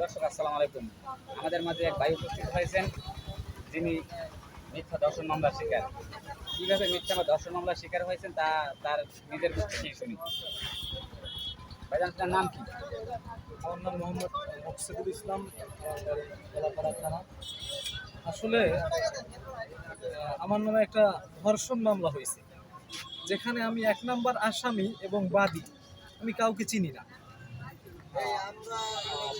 দর্শক, আসসালামু আলাইকুম। আমাদের মাঝে এক ভাই উপস্থিত হয়েছেন, যিনি মিথ্যা দর্শন মামলার শিকার। কীভাবে মিথ্যা বা দর্শন মামলার শিকার হয়েছেন তা তার নিজের মুখ শুনি। ভাইজান নাম কি? আমার নাম মোহাম্মদ মকসিদুল ইসলাম আসলে আমার নামে একটা ধর্ষণ মামলা হয়েছে, যেখানে আমি এক নাম্বার আসামি এবং বাদী। আমি কাউকে চিনি না।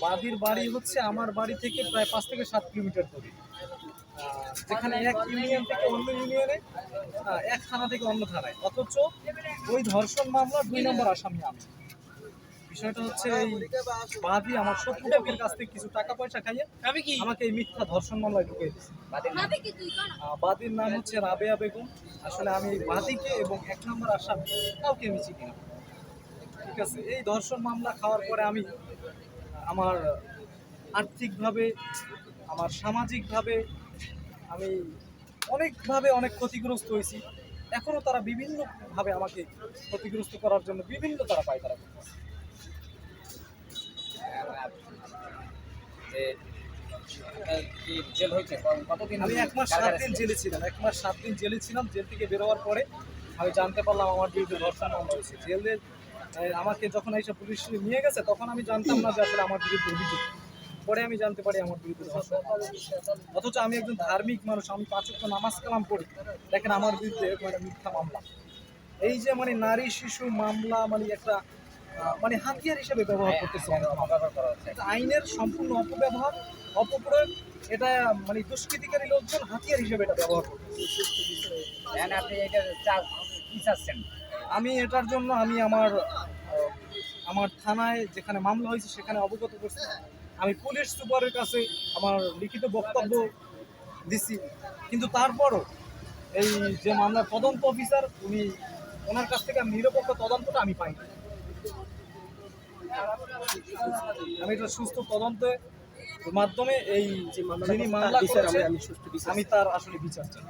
বাদীর বাড়ি হচ্ছে আমার বাড়ি থেকে প্রায় পাঁচ থেকে সাত কিলোমিটার দূরে। যেখানে এক ইউনিয়ন থেকে অন্য ইউনিয়নে এক থানা থেকে অন্য থানায়। অথচ ওই ধর্ষণ মামলা দুই নম্বর আসামি আমি বিষয়টা হচ্ছে এই বাদী আমার শত্রু লোকের কাছ থেকে কিছু টাকা পয়সা খাইয়ে আমি কি? আমাকে এই মিথ্যা ধর্ষণ মামলায় ঢুকিয়ে দিয়েছে। বাদের নাম বাদীর নাম হচ্ছে রাবেয়া বেগম। আসলে আমি এই বাদীকে এবং এক নম্বর আসামি কাউকে আমি চিনি না। ঠিক আছে এই ধর্ষণ মামলা খাওয়ার পরে আমি আমার আর্থিকভাবে আমার সামাজিকভাবে আমি অনেকভাবে অনেক ক্ষতিগ্রস্ত হয়েছি। এখনও তারা বিভিন্নভাবে আমাকে ক্ষতিগ্রস্ত করার জন্য বিভিন্ন তারা পায় তারা আমি এক মাস সাত দিন? জেলে ছিলাম এক মাস সাত দিন জেলে ছিলাম জেল থেকে বেরোবার পরে আমি জানতে পারলাম আমার বিরুদ্ধে ধর্ষণ মামলা হয়েছে। জেলে এ, আমাকে যখন এইসব পুলিশ নিয়ে গেছে তখন আমি জানতাম না যে আসলে আমার বিরুদ্ধে অভিযোগ। পরে আমি জানতে পারি আমার বিরুদ্ধে। অথচ আমি একজন ধার্মিক মানুষ আমি পাঁচ নামাজ কালাম পড়ি। দেখেন আমার বিরুদ্ধে মানে মিথ্যা মামলা। এই যে মানে নারী শিশু মামলা মানে একটা মানে হাতিয়ার হিসেবে ব্যবহার করতেছে অনেক মানুষ। অপব্যবহার করা হচ্ছে। এটা আইনের সম্পূর্ণ অপব্যবহার অপপ্রয়োগ এটা মানে দুষ্কৃতিকারী লোকজন হাতিয়ার হিসেবে এটা ব্যবহার করে এখন আপনি এটা চা- আমি এটার জন্য আমি আমার আমার থানায় যেখানে মামলা হয়েছে সেখানে অবগত করছি। আমি পুলিশ সুপারের কাছে আমার লিখিত বক্তব্য দিছি। কিন্তু তারপরও এই যে মামলার তদন্ত অফিসার উনি ওনার কাছ থেকে আমি নিরপেক্ষ তদন্তটা আমি পাই আমি এটা সুস্থ তদন্তের মাধ্যমে এই যে মামলা আমি তার আসলে বিচার চাই।